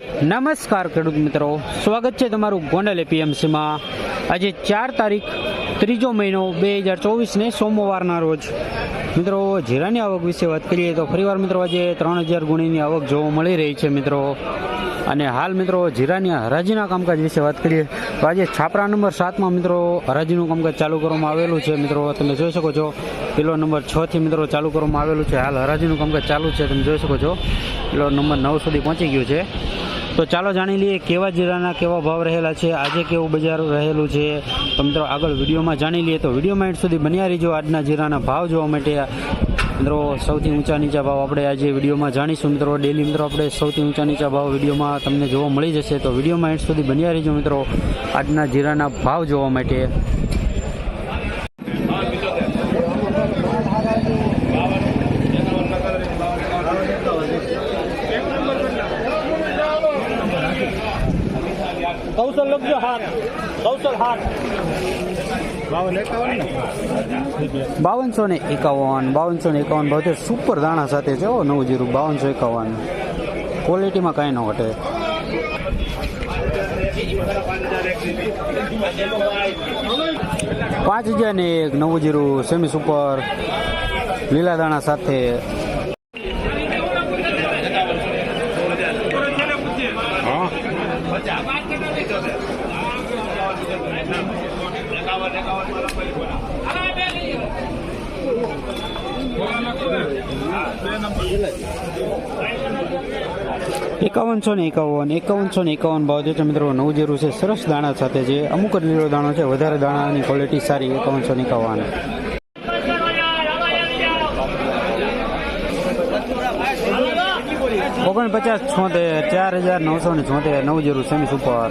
નમસ્કાર ખેડૂત મિત્રો. સ્વાગત છે તમારું ગોંડલ એપીએમસીમાં. આજે ચાર તારીખ, ત્રીજો મહિનો બે હજાર ચોવીસને સોમવારના રોજ. મિત્રો, જીરાની આવક વિશે વાત કરીએ તો ફરીવાર મિત્રો આજે ત્રણ હજાર ગુણીની આવક જોવા મળી રહી છે મિત્રો. અને હાલ મિત્રો જીરાની હરાજીના કામકાજ વિશે વાત કરીએ તો આજે છાપરા નંબર સાતમાં મિત્રો હરાજીનું કામકાજ ચાલુ કરવામાં આવેલું છે. મિત્રો, તમે જોઈ શકો છો કિલો નંબર છ થી મિત્રો ચાલુ કરવામાં આવેલું છે. હાલ હરાજીનું કામકાજ ચાલુ છે, તમે જોઈ શકો છો. પેલો નંબર નવ સુધી પહોંચી ગયું છે. તો ચાલો જાણી લઈએ કેવા જીરાના કેવા ભાવ રહેલા છે, આજે કેવું બજાર રહેલું છે. તો મિત્રો આગળ વિડીયોમાં જાણી લઈએ તો વિડીયોમાં એન્ડ સુધી બન્યા રહીજો. આજના જીરાના ભાવ જોવા માટે મિત્રો, સૌથી ઊંચા નીચા ભાવ આપણે આજે વિડીયોમાં જાણીશું. મિત્રો ડેલી મિત્રો, આપણે સૌથી ઊંચા નીચા ભાવ વિડીયોમાં તમને જોવા મળી જશે. તો વિડીયોમાં એન્ડ સુધી બન્યા રહીજો મિત્રો. આજના જીરાના ભાવ જોવા માટે. કૌશલ લખજો હાથ. કૌશલ હાથ. બાવનસો ને એકાવન, બાવનસો ને એકાવન ભાવ સુપર દાણા સાથે છે હો, નવું જીરું, બાવનસો એકાવન. ક્વોલિટીમાં કાંઈ ન ઘટે. પાંચ હજાર ને એક નવું જીરું સેમી સુપર લીલા દાણા સાથે. એકાવનસો ને એકાવન એકાવનસો ને એકાવન ભાવ છે મિત્રો નવું જીરું છે સરસ દાણા સાથે છે અમુક જ લીલો દાણો છે વધારે દાણાની ક્વોલિટી સારી એકાવનસો ને એકાવન ઓગણપચાસ છોતેર, ચાર હજાર નવસો ને છોતેર, નવ જીરું સેમી સુપર.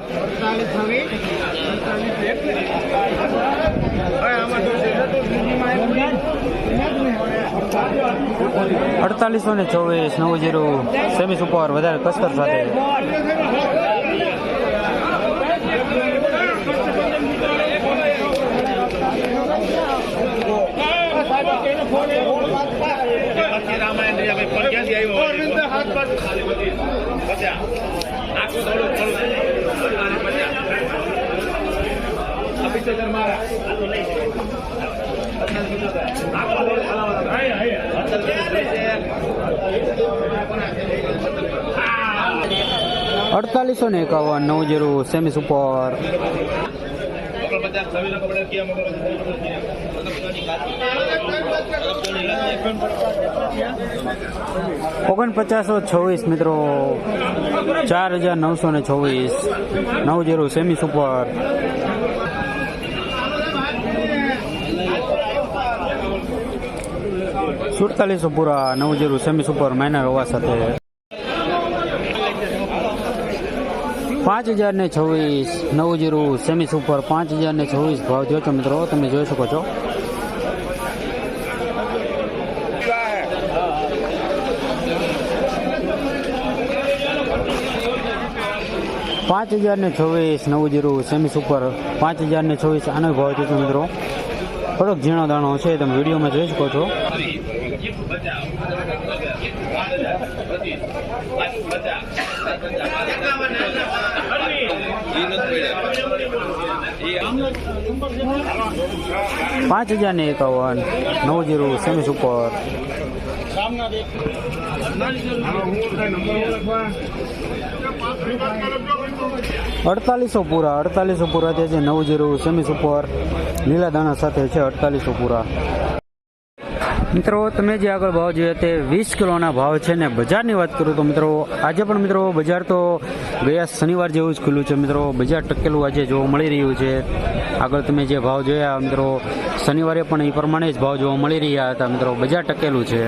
કિલો રાવડો આજ ગોવા લખાયું ગોવા લખાયું આમાં કોણ હતું અડતાલીસો ને ચોવીસ નવ જીરું આખું થોડું વધારે કસ્તર મારા અડતાલીસો ને એકાવન, નવ જીરો, સેમી સુપર. ઓગણપચાસો છવ્વીસ મિત્રો. ચાર હજાર નવસો ને છવ્વીસ. નવ જીરો, સેમી સુપર. સુડતાલીસો પૂરા નવ જીરો સેમી સુપર માઇનર હોવા સાથે. પાંચ હજાર ને છવ્વીસ, નવ જીરો સેમી સુપર, પાંચ હજાર ને છવ્વીસ ભાવ જોયો છો મિત્રો, તમે જોઈ શકો છો. પાંચ હજાર ને છવ્વીસ, નવ જીરું સેમી સુપર, પાંચ હજાર ને છવ્વીસ, આનો ભાવ છો મિત્રો. થોડોક ઝીણો દાણો છે, તમે વિડીયોમાં જોઈ શકો છો. પાંચ હજાર ને એકાવન, નવ જીરો સેમી સુપર અડતાલીસો પૂરા અડતાલીસો પૂરા, તે છે નવ જીરો સેમી સુપર લીલા દાણા સાથે છે અડતાલીસો પૂરા. મિત્રો, તમે જે આગળ ભાવ જોયા તે વીસ કિલોના ભાવ છે ને બજારની વાત કરું તો મિત્રો, આજે પણ મિત્રો બજાર તો ગયા શનિવાર જેવું જ ખુલ્લું છે મિત્રો. બજાર ટકેલું આજે જોવા મળી રહ્યું છે. આગળ તમે જે ભાવ જોયા મિત્રો, શનિવારે પણ એ પ્રમાણે જ ભાવ જોવા મળી રહ્યા હતા મિત્રો. બજાર ટકેલું છે.